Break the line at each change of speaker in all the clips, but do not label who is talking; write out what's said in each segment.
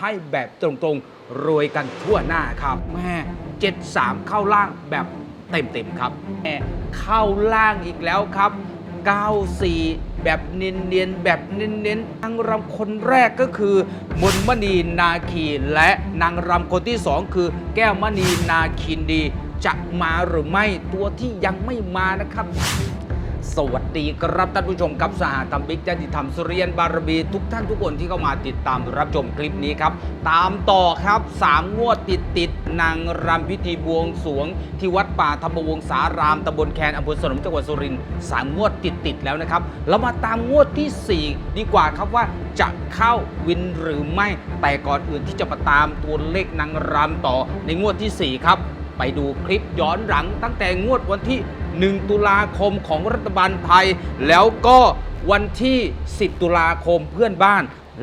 ให้แบบตรงๆ รวยกันทั่วหน้าครับแม่73 เข้าล่างแบบเต็มๆครับแม่เข้าล่างอีกแล้วครับ 94 แบบเนียนๆแบบเน้นๆนางรำคนแรกก็คือมนมณีนาคีและนางรำคนที่สองคือ แก้วมณีนาคินดี จะมาหรือไม่ตัวที่ยังไม่มานะครับ สวัสดีครับท่านผู้ชมครับสหธรรมบิกญาติธรรมสุริยันบารมีทุกท่านทุกคนที่เข้ามาติดตามรับชมคลิปนี้ครับ ตามต่อครับสามงวดติดติดนางรำพิธีบวงสวง ที่วัดป่าธรรมวงศารามตำบลแคนอำเภอสนมจังหวัดสุรินทร์สามงวดติดติดแล้วนะครับ เรามาตามงวดทีสี่4 ดีกว่าครับว่าจะเข้าวินหรือไม่ แต่ก่อนอื่นที่จะมาตามตัวเลขนางรำต่อในงวดทีสี่4 ครับ ไปดูคลิปย้อนหลังตั้งแต่งวดวันที่ 1 ตุลาคมของรัฐบาลไทย แล้วก็วันที่ 10 ตุลาคมเพื่อนบ้าน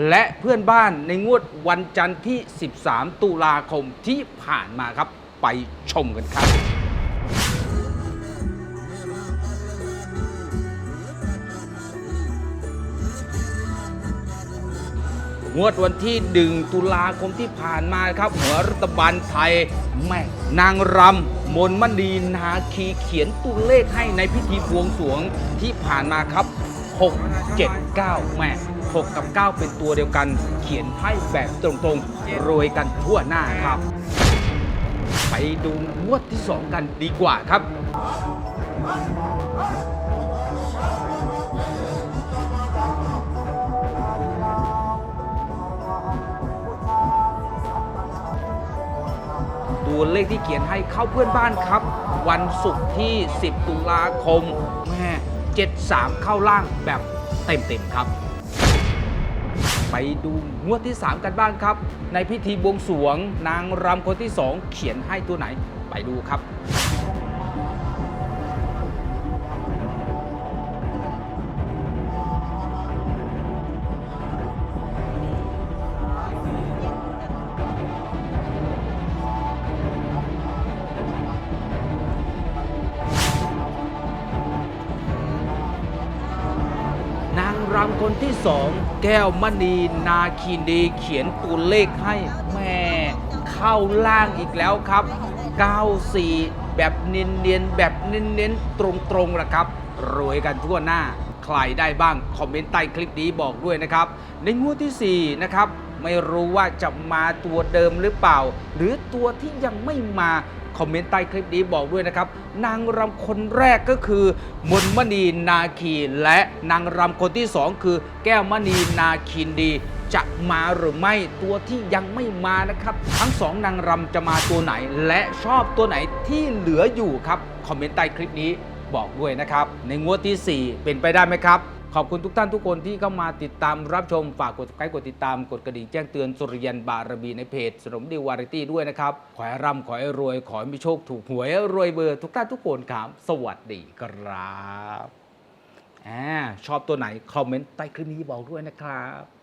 และเพื่อนบ้านในงวดวันจันทร์ที่ 13 ตุลาคมที่ผ่านมาครับ ไปชมกันครับ งวดวันที่ 1 ตุลาคมที่ผ่านมาครับ หัวรัฐบาลไทยแม่นางรำมนมณีนาคีเขียนตัวเลขให้ในพิธีบวงสรวงที่ผ่านมาครับ 6 7 9 แม่ 6 กับ 9 เป็นตัวเดียวกัน เขียนให้แบบตรงๆรวยกันทั่วหน้าครับ ไปดูงวดที่ 2 กันดีกว่าครับ ตัวเลขที่เขียนให้เข้าเพื่อนบ้านครับ วันศุกร์ที่ 10 ตุลาคมแม่73 เข้าล่างแบบเต็มๆครับ ไปดูงวดที่ 3 กันบ้างครับ ในพิธีบวงสรวงนางรำคนที่ 2 เขียนให้ตัวไหนไปดูครับ รำคนที่สองแก้วมณีนาคีนีเขียนตัวเลขให้แม่เข้าล่างอีกแล้วครับ 94 แบบเนียนๆแบบเน้นๆตรงๆละครับรวยกันทั่วหน้า ใครได้บ้าง คอมเมนต์ใต้คลิปนี้บอกด้วยนะครับ ในงวดที่ 4 นะครับ ไม่รู้ว่าจะมาตัวเดิมหรือเปล่า หรือตัวที่ยังไม่มาคอมเมนต์ใต้คลิปนี้บอกด้วยนะครับ นางรำคนแรกก็คือ มนมณีนาคีและนางรำคนที่สองคือ แก้วมณีนาคินดีจะมาหรือไม่ตัวที่ยังไม่มานะครับ ทั้งสองนางรำจะมาตัวไหน และชอบตัวไหนที่เหลืออยู่ครับ คอมเมนต์ใต้คลิปนี้บอกด้วยนะครับ ในงวดทีสี่4 เป็นไปได้ไหมครับ ขอบคุณทุกท่านทุกคนที่เข้ามาติดตามรับชมฝากกดไลค์กดติดตามกดกระดิ่งแจ้งเตือนสุริยันบารมีในเพจสนมดีวาริตี้ด้วยนะครับ ขอให้ร่ำขอให้รวย ขอให้มีโชคถูกหวยรวยเบอร์ทุกท่านทุกคนครับ สวัสดีครับอชอบตัวไหน คอมเมนต์ใต้คลิปนี้บอกด้วยนะครับ